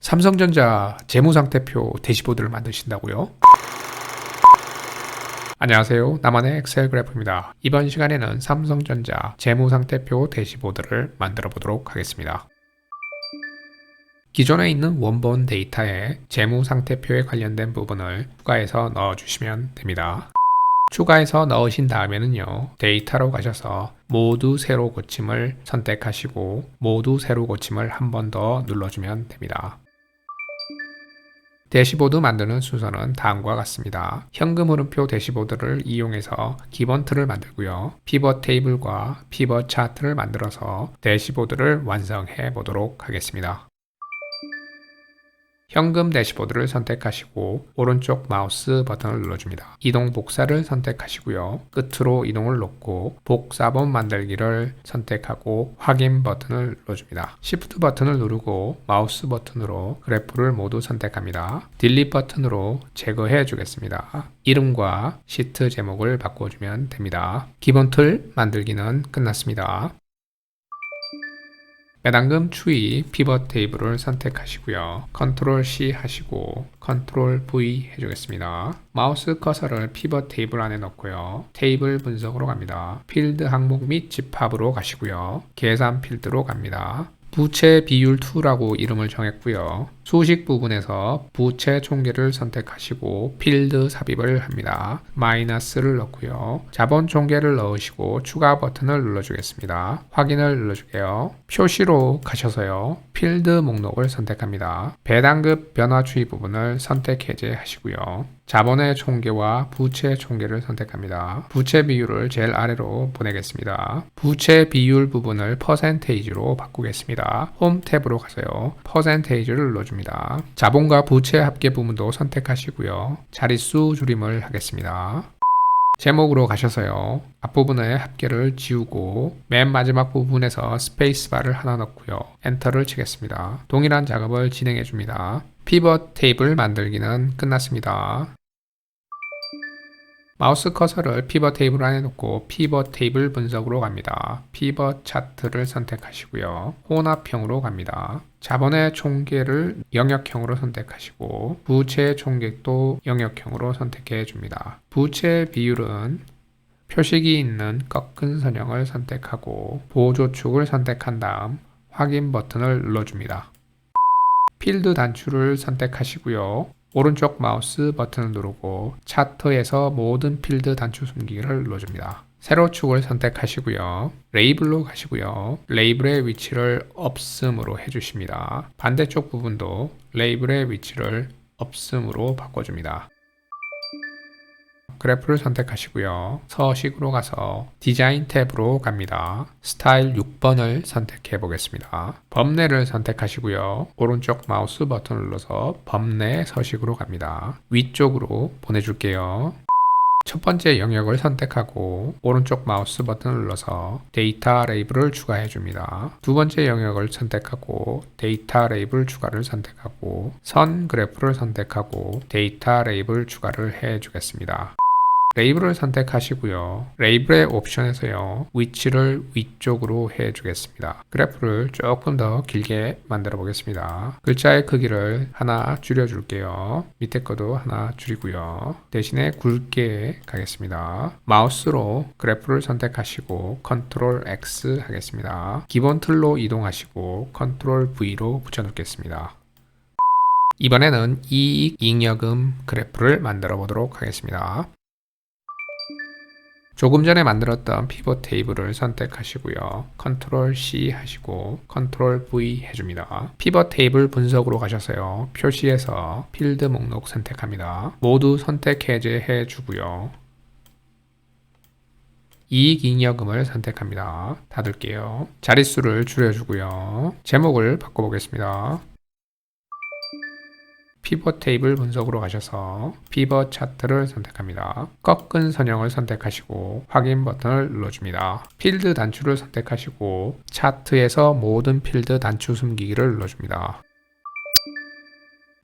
삼성전자 재무상태표 대시보드를 만드신다고요? 안녕하세요. 나만의 엑셀 그래프입니다. 이번 시간에는 삼성전자 재무상태표 대시보드를 만들어 보도록 하겠습니다. 기존에 있는 원본 데이터에 재무상태표에 관련된 부분을 추가해서 넣어주시면 됩니다. 추가해서 넣으신 다음에는요, 데이터로 가셔서 모두 새로 고침을 선택하시고 모두 새로 고침을 한 번 더 눌러주면 됩니다. 대시보드 만드는 순서는 다음과 같습니다. 현금 흐름표 대시보드를 이용해서 기본 틀을 만들고요. 피벗 테이블과 피벗 차트를 만들어서 대시보드를 완성해 보도록 하겠습니다. 현금 대시보드를 선택하시고 오른쪽 마우스 버튼을 눌러줍니다. 이동 복사를 선택하시고요. 끝으로 이동을 놓고 복사본 만들기를 선택하고 확인 버튼을 눌러줍니다. Shift 버튼을 누르고 마우스 버튼으로 그래프를 모두 선택합니다. 딜릿 버튼으로 제거해 주겠습니다. 이름과 시트 제목을 바꿔주면 됩니다. 기본 틀 만들기는 끝났습니다. 매당금 추이 피벗 테이블을 선택하시고요. 컨트롤 C 하시고 컨트롤 V 해주겠습니다. 마우스 커서를 피벗 테이블 안에 넣고요. 테이블 분석으로 갑니다. 필드 항목 및 집합으로 가시고요. 계산 필드로 갑니다. 부채 비율 2라고 이름을 정했고요. 수식 부분에서 부채 총계를 선택하시고 필드 삽입을 합니다. 마이너스를 넣고요. 자본 총계를 넣으시고 추가 버튼을 눌러주겠습니다. 확인을 눌러주게요. 표시로 가셔서요. 필드 목록을 선택합니다. 배당급 변화 추이 부분을 선택 해제하시고요. 자본의 총계와 부채 총계를 선택합니다. 부채 비율을 제일 아래로 보내겠습니다. 부채 비율 부분을 퍼센테이지로 바꾸겠습니다. 홈 탭으로 가서요. 퍼센테이지를 눌러줍니다. 자본과 부채 합계 부분도 선택하시고요. 자릿수 줄임을 하겠습니다. 제목으로 가셔서요. 앞부분의 합계를 지우고 맨 마지막 부분에서 스페이스바를 하나 넣고요. 엔터를 치겠습니다. 동일한 작업을 진행해 줍니다. 피벗 테이블 만들기는 끝났습니다. 마우스 커서를 피벗 테이블 안에 놓고 피벗 테이블 분석으로 갑니다. 피벗 차트를 선택하시고요. 혼합형으로 갑니다. 자본의 총계를 영역형으로 선택하시고 부채 총객도 영역형으로 선택해 줍니다. 부채 비율은 표식이 있는 꺾은 선형을 선택하고 보조축을 선택한 다음 확인 버튼을 눌러줍니다. 필드 단추를 선택하시고요. 오른쪽 마우스 버튼을 누르고 차트에서 모든 필드 단추 숨기기를 눌러줍니다. 세로 축을 선택하시고요. 레이블로 가시고요. 레이블의 위치를 없음으로 해주십니다. 반대쪽 부분도 레이블의 위치를 없음으로 바꿔줍니다. 그래프를 선택하시고요. 서식으로 가서 디자인 탭으로 갑니다. 스타일 6번을 선택해 보겠습니다. 범례를 선택하시고요. 오른쪽 마우스 버튼을 눌러서 범례 서식으로 갑니다. 위쪽으로 보내줄게요. 첫 번째 영역을 선택하고 오른쪽 마우스 버튼을 눌러서 데이터 레이블을 추가해 줍니다. 두 번째 영역을 선택하고 데이터 레이블 추가를 선택하고 선 그래프를 선택하고 데이터 레이블 추가를 해 주겠습니다. 레이블을 선택하시고요. 레이블의 옵션에서요. 위치를 위쪽으로 해주겠습니다. 그래프를 조금 더 길게 만들어 보겠습니다. 글자의 크기를 하나 줄여줄게요. 밑에 거도 하나 줄이고요. 대신에 굵게 가겠습니다. 마우스로 그래프를 선택하시고 컨트롤 X 하겠습니다. 기본 틀로 이동하시고 컨트롤 V로 붙여놓겠습니다. 이번에는 이익 잉여금 그래프를 만들어 보도록 하겠습니다. 조금 전에 만들었던 피벗 테이블을 선택하시고요. 컨트롤 C 하시고 컨트롤 V 해줍니다. 피벗 테이블 분석으로 가셔서요. 표시에서 필드 목록 선택합니다. 모두 선택 해제해 주고요. 이익 잉여금을 선택합니다. 닫을게요. 자릿수를 줄여주고요. 제목을 바꿔보겠습니다. 피벗 테이블 분석으로 가셔서 피벗 차트를 선택합니다. 꺾은 선형을 선택하시고 확인 버튼을 눌러줍니다. 필드 단추를 선택하시고 차트에서 모든 필드 단추 숨기기를 눌러줍니다.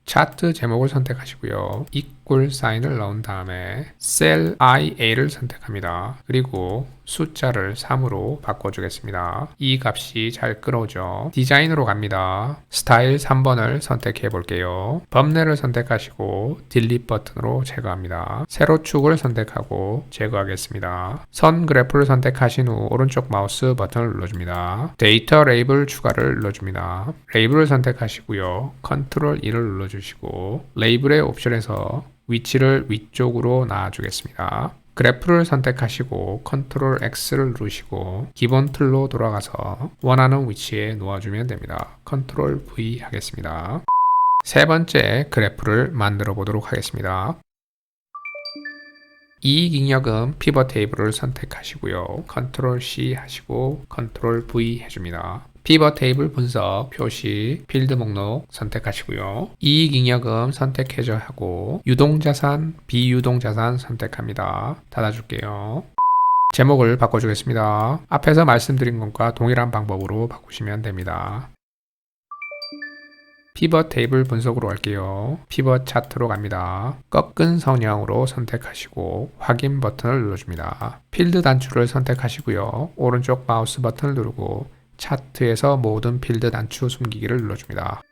차트 제목을 선택하시고요. 이꼴 사인을 넣은 다음에 셀 IA를 선택합니다. 그리고 숫자를 3으로 바꿔주겠습니다. 이 값이 잘 끌어오죠. 디자인으로 갑니다. 스타일 3번을 선택해 볼게요. 범례를 선택하시고 딜릿 버튼으로 제거합니다. 세로 축을 선택하고 제거하겠습니다. 선 그래프를 선택하신 후 오른쪽 마우스 버튼을 눌러줍니다. 데이터 레이블 추가를 눌러줍니다. 레이블을 선택하시고요. 컨트롤 2를 눌러주시고 레이블의 옵션에서 위치를 위쪽으로 놔주겠습니다. 그래프를 선택하시고 컨트롤 X를 누르시고 기본 틀로 돌아가서 원하는 위치에 놓아주면 됩니다. 컨트롤 V 하겠습니다. 세 번째 그래프를 만들어 보도록 하겠습니다. 이익잉여금 피벗 테이블을 선택하시고요. 컨트롤 C 하시고 컨트롤 V 해줍니다. 피벗 테이블 분석, 표시, 필드 목록 선택하시고요. 이익잉여금 선택해줘 하고 유동자산, 비유동자산 선택합니다. 닫아줄게요. 제목을 바꿔주겠습니다. 앞에서 말씀드린 것과 동일한 방법으로 바꾸시면 됩니다. 피벗 테이블 분석으로 갈게요. 피벗 차트로 갑니다. 꺾은 성형으로 선택하시고 확인 버튼을 눌러줍니다. 필드 단추를 선택하시고요. 오른쪽 마우스 버튼을 누르고 차트에서 모든 필드 단추 숨기기를 눌러줍니다.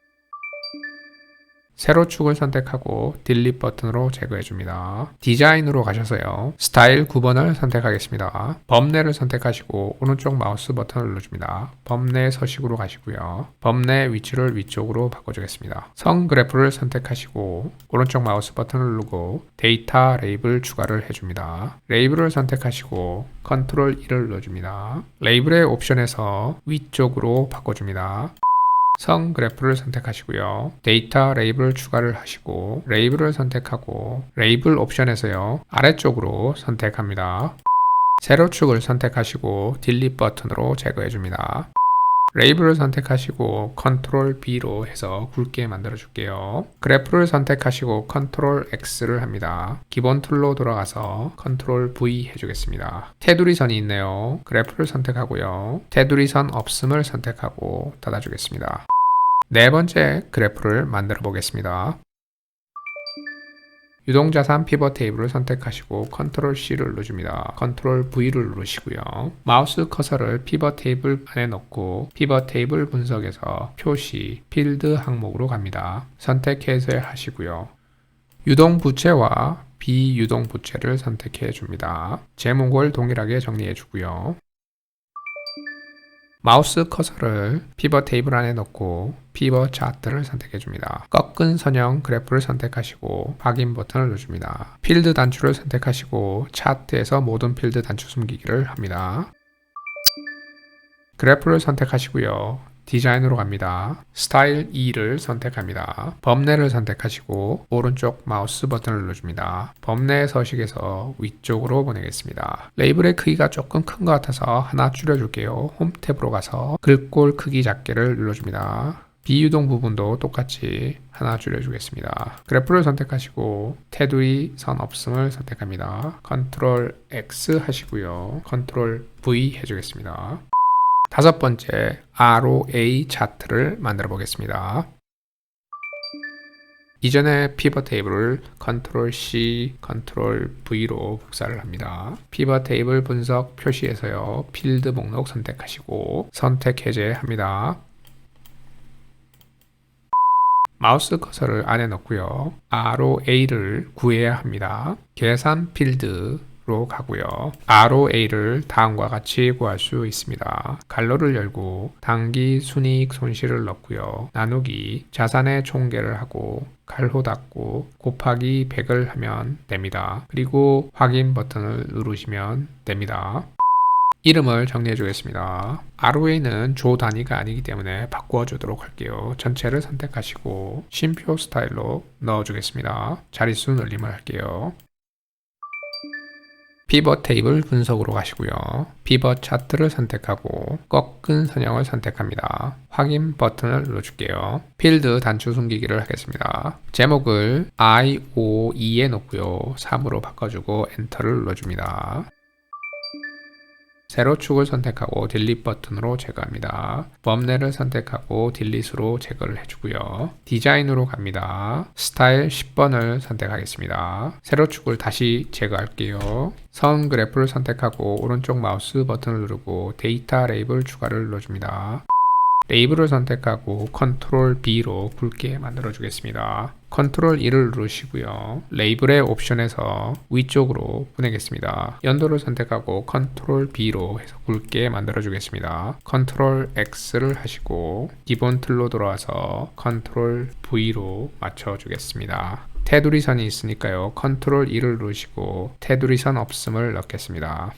세로 축을 선택하고 딜릿 버튼으로 제거해 줍니다. 디자인으로 가셔서요. 스타일 9번을 선택하겠습니다. 범례를 선택하시고 오른쪽 마우스 버튼을 눌러줍니다. 범례 서식으로 가시고요. 범례 위치를 위쪽으로 바꿔주겠습니다. 성 그래프를 선택하시고 오른쪽 마우스 버튼을 누르고 데이터 레이블 추가를 해줍니다. 레이블을 선택하시고 컨트롤 1을 눌러줍니다. 레이블의 옵션에서 위쪽으로 바꿔줍니다. 성 그래프를 선택하시고요. 데이터 레이블 추가를 하시고 레이블을 선택하고 레이블 옵션에서요. 아래쪽으로 선택합니다. 세로축을 선택하시고 딜릿 버튼으로 제거해 줍니다. 레이블을 선택하시고 컨트롤 B로 해서 굵게 만들어 줄게요. 그래프를 선택하시고 컨트롤 X를 합니다. 기본 툴로 돌아가서 컨트롤 V 해주겠습니다. 테두리 선이 있네요. 그래프를 선택하고요. 테두리 선 없음을 선택하고 닫아주겠습니다. 네 번째 그래프를 만들어 보겠습니다. 유동자산 피벗 테이블을 선택하시고 컨트롤 C를 눌러줍니다. 컨트롤 V를 누르시고요. 마우스 커서를 피벗 테이블 안에 넣고 피벗 테이블 분석에서 표시, 필드 항목으로 갑니다. 선택 해제하시고요. 유동 부채와 비유동 부채를 선택해 줍니다. 제목을 동일하게 정리해 주고요. 마우스 커서를 피벗 테이블 안에 넣고 피벗 차트를 선택해 줍니다. 꺾은 선형 그래프를 선택하시고 확인 버튼을 누릅니다. 필드 단추를 선택하시고 차트에서 모든 필드 단추 숨기기를 합니다. 그래프를 선택하시고요. 디자인으로 갑니다. 스타일 2를 선택합니다. 범례를 선택하시고 오른쪽 마우스 버튼을 눌러줍니다. 범례 서식에서 위쪽으로 보내겠습니다. 레이블의 크기가 조금 큰 것 같아서 하나 줄여줄게요. 홈 탭으로 가서 글꼴 크기 작게를 눌러줍니다. 비유동 부분도 똑같이 하나 줄여주겠습니다. 그래프를 선택하시고 테두리 선 없음을 선택합니다. 컨트롤 X 하시고요. 컨트롤 V 해주겠습니다. 다섯 번째 ROA 차트를 만들어 보겠습니다. 이전에 피벗 테이블을 컨트롤 C, 컨트롤 V로 복사를 합니다. 피벗 테이블 분석 표시에서요. 필드 목록 선택하시고 선택 해제합니다. 마우스 커서를 안에 넣고요. ROA를 구해야 합니다. 계산 필드 로 가고요. ROA를 다음과 같이 구할 수 있습니다. 갈로를 열고 단기 순이익 손실을 넣고요. 나누기 자산의 총계를 하고 갈호 닫고 곱하기 100을 하면 됩니다. 그리고 확인 버튼을 누르시면 됩니다. 이름을 정리해 주겠습니다. ROA는 조 단위가 아니기 때문에 바꾸어 주도록 할게요. 전체를 선택하시고 쉼표 스타일로 넣어 주겠습니다. 자릿수 늘림을 할게요. 피벗 테이블 분석으로 가시고요. 피벗 차트를 선택하고 꺾은 선형을 선택합니다. 확인 버튼을 눌러줄게요. 필드 단추 숨기기를 하겠습니다. 제목을 IOE에 놓고요. 3으로 바꿔주고 엔터를 눌러줍니다. 세로축을 선택하고 딜릿 버튼으로 제거합니다. 범례를 선택하고 딜릿으로 제거를 해주고요. 디자인으로 갑니다. 스타일 10번을 선택하겠습니다. 세로축을 다시 제거할게요. 선 그래프를 선택하고 오른쪽 마우스 버튼을 누르고 데이터 레이블 추가를 눌러줍니다. 레이블을 선택하고 컨트롤 B로 굵게 만들어 주겠습니다. 컨트롤 2를 누르시고요. 레이블의 옵션에서 위쪽으로 보내겠습니다. 연도를 선택하고 컨트롤 B로 해서 굵게 만들어 주겠습니다. 컨트롤 X를 하시고 기본 틀로 돌아와서 컨트롤 V로 맞춰 주겠습니다. 테두리 선이 있으니까요. 컨트롤 2를 누르시고 테두리 선 없음을 넣겠습니다.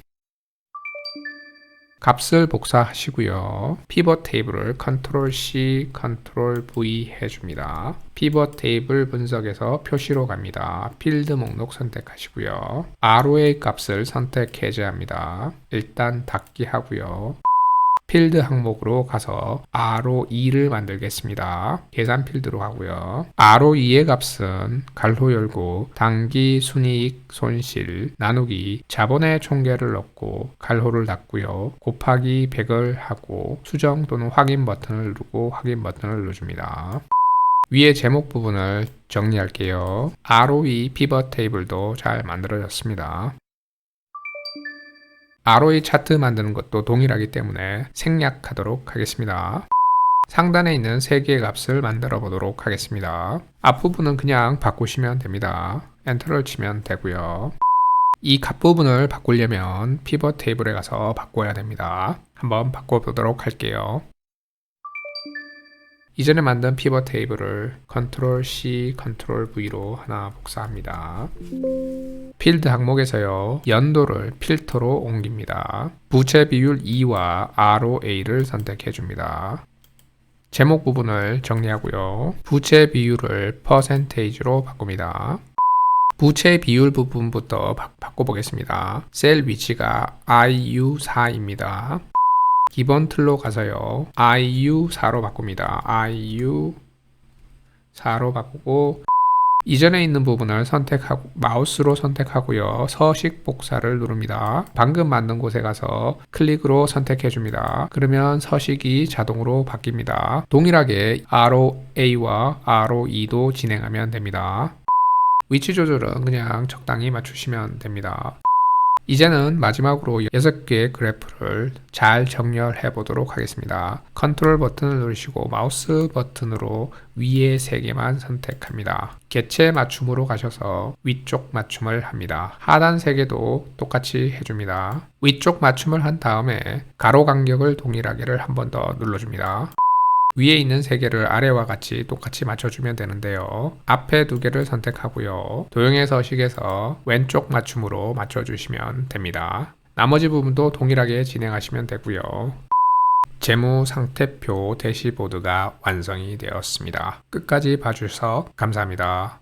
값을 복사하시고요. 피벗 테이블을 컨트롤 C, 컨트롤 V 해줍니다. 피벗 테이블 분석에서 표시로 갑니다. 필드 목록 선택하시고요. ROA 값을 선택 해제합니다. 일단 닫기 하고요. 필드 항목으로 가서 RO2를 만들겠습니다. 계산 필드로 하고요. RO2의 값은 갈로 열고 단기 순이익 손실 나누기 자본의 총계를 넣고 갈호를 닫고요. 곱하기 100을 하고 수정 또는 확인 버튼을 누르고 확인 버튼을 눌러줍니다. 위에 제목 부분을 정리할게요. ROE 피벗 테이블도 잘 만들어졌습니다. ROE 차트 만드는 것도 동일하기 때문에 생략하도록 하겠습니다. 상단에 있는 세 개의 값을 만들어 보도록 하겠습니다. 앞부분은 그냥 바꾸시면 됩니다. 엔터를 치면 되고요. 이 값부분을 바꾸려면 피벗 테이블에 가서 바꿔야 됩니다. 한번 바꿔보도록 할게요. 이전에 만든 피벗 테이블을 컨트롤 C, 컨트롤 V로 하나 복사합니다. 필드 항목에서요. 연도를 필터로 옮깁니다. 부채 비율 2와 ROA를 선택해 줍니다. 제목 부분을 정리하고요. 부채 비율을 퍼센테이지로 바꿉니다. 부채 비율 부분부터 바, 바꿔보겠습니다. 셀 위치가 IU4입니다. 기본 틀로 가서요. IU4로 바꿉니다. IU4로 바꾸고 이전에 있는 부분을 선택하고 마우스로 선택하고요. 서식 복사를 누릅니다. 방금 만든 곳에 가서 클릭으로 선택해 줍니다. 그러면 서식이 자동으로 바뀝니다. 동일하게 ROA와 ROE도 진행하면 됩니다. 위치 조절은 그냥 적당히 맞추시면 됩니다. 이제는 마지막으로 6개의 그래프를 잘 정렬해 보도록 하겠습니다. 컨트롤 버튼을 누르시고 마우스 버튼으로 위에 3개만 선택합니다. 개체 맞춤으로 가셔서 위쪽 맞춤을 합니다. 하단 3개도 똑같이 해줍니다. 위쪽 맞춤을 한 다음에 가로 간격을 동일하게를 한 번 더 눌러줍니다. 위에 있는 세 개를 아래와 같이 똑같이 맞춰주면 되는데요. 앞에 두 개를 선택하고요. 도형의 서식에서 왼쪽 맞춤으로 맞춰주시면 됩니다. 나머지 부분도 동일하게 진행하시면 되고요. 재무 상태표 대시보드가 완성이 되었습니다. 끝까지 봐주셔서 감사합니다.